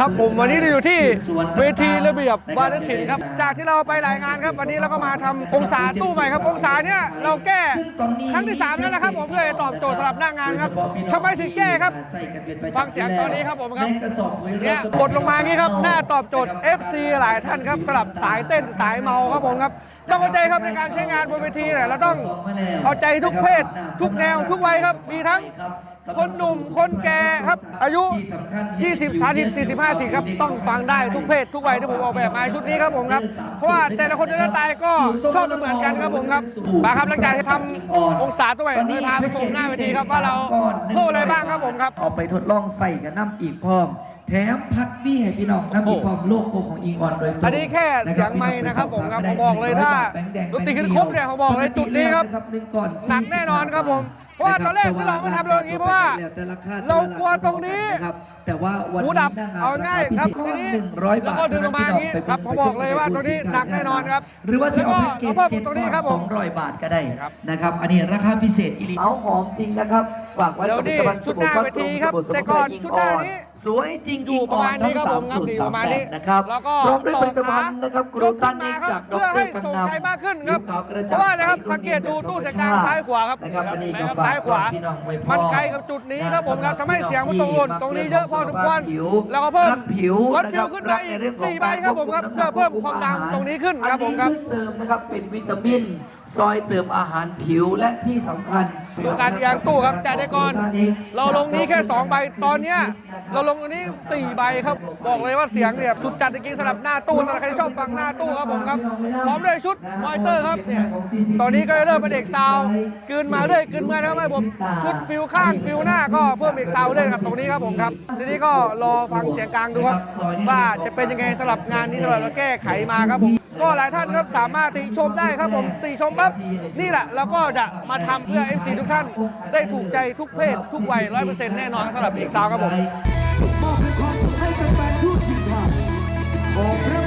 ครับผมวันนี้เราอยู่ที่เวทีระเบียบวาทศิลป์ครับ จากที่เราไปหลายงานครับ วันนี้เราก็มาทำองศาตู้ใหม่ครับ องศาเนี่ยเราแก้ครั้งที่สามแล้วนะครับผมเพื่อจะตอบโจทย์สำหรับหน้างานครับทำไมถึงแก้ครับฟังเสียงตอนนี้ครับผมครับเนี่ยกดลงมางี้ครับหน้าตอบโจทย์ FC หลายท่านครับสำหรับสายเต้นสายเมาครับผมครับต้องเข้าใจครับในการใช้งานบนเวทีเนี่ยเราต้องเอาใจทุกเพศ ทุกแนวทุกวัยครับมีทั้ง คนหนุ่มคนแก่ครับ อายุ 20 30 40 50ครับ ต้องฟังได้ทุกเพศทุกวัยที่ผมออกแบบมาชุดนี้ครับผมครับ เพราะว่าแต่ละคนจะหน้าตายก็ชอบไม่เหมือนกันครับผมครับมาครับหลังจากที่ทำองศาตัวใหม่เลยพาไปชมหน้าเวทีครับว่าเราเพิ่มอะไรบ้างครับผมครับเอาไปทดลองใส่กับน้ำอีกพร้อมแถมพัดบี้ให้พี่น้องน้ำอีกพร้อมโลโก้ของอิงออนโดยตรงอันนี้แค่เสียงไม้นะครับผมครับผมบอกเลยถ้าดนตรีขึ้นครบเนี่ยผมบอกเลยจุดนี้ครับหนึ่งก่อนหนักแน่นอนครับผม เพราะว่าตอนแรกที่เราไม่ทำเรื่องอย่างนี้เพราะว่าเรากลัวตรงนี้นะครับแต่ว่าวันหูนี้ดับหน้งนเอาง่ายครับพิทีเศษนี้หนึ่งร้อยบาทแล้วก็ดึงออกมาอย่างนี้ครับผมบอกเลยว่าตรงนี้หนักแน่นอนครับหรือว่าจะเอาแพ็กเกจแล้วก็เจ็ดตรงนี้ก้อนครับผมสองร้อยบาทก็ได้ครับนะครับ อันนี้ราคาพิเศษอีหลีเอาหอมจริงนะครับ ฝากไว้เดี๋ยวกับดิผลิตภัณฑ์ชุดหน้าสบู่เวทีครับสบู่สมุแต่ก่อนไพรชุดหน้านี้สวยจริงอยู่ประมาณนี้ครับทั้ผงมสามครับสูตรอยู่สาปมระมาณแบนี้บนะครับแล้วก็พร้อมด้วยต่ผอลิตภัณฑ์นะครับกรูตันเองจากดเพื่อรให้กันส่งนำใจมากขึ้นครับผิวขาวกระเพจ่างราะว่านะครับใสสังเกตดูตู้เสียงกลางซ้ายขวาครับนะครับอันนี้เห็ก็ไหมครับฝากซ้ายขวาพี่น้องไว้พอมันไกลกับจุดนี้ครับผมครับทำให้เสียงมันตรงหล่นตรงนี้เยอะพอสมควรผิวแล้วก็เพิ่มรักผิวลดนะผิควรับขึ้นไปรักอีในกเรื่องของสี่ใบครับผมครับเพื่อเพิ่มความดังตรงนี้ขึ้นครับผมครับอันนี้ช่วยเติมนะครับเป็นวิตามิน ซอยเติมอาหารผิวและที่สำคัญ ดูการเอียงตู้ครับจ่ายได้ก่อน เราลงนี้แค่ 2 ใบ ตอนเนี้ยเราลงอันนี้ 4 ใบครับ บอกเลยว่าเสียงเนี่ยสุดจัดจริงๆสำหรับหน้าตู้สำหรับใครที่ชอบฟังหน้าตู้ครับผมครับ พร้อมด้วยชุดมอนิเตอร์ครับเนี่ย ตอนนี้ก็จะเริ่มเป็นเอกซาวกลืนมาเรื่อยกลืนมาแล้วไหมผม ชุดฟิลข้างฟิลหน้าก็เพิ่มเอกซาวด์เรื่อยครับตรงนี้ครับผมครับ ทีนี้ก็รอฟังเสียงกลางดูครับว่าจะเป็นยังไงสำหรับงานนี้สำหรับเราแก้ไขมาครับผม ก็หลายท่านครับสามารถติชมได้ครับผมติชมปั๊บนี่แหละเราก็จะมาทำเพื่อเอฟซีทุกท่าน ได้ถูกใจทุกเพศ ทุกวัยร้อยเปอร์เซ็นต์แน่นอนสำหรับอีกสาวครับผมมอบเป็ความสุขให้กับแฟนทุกทิศทาง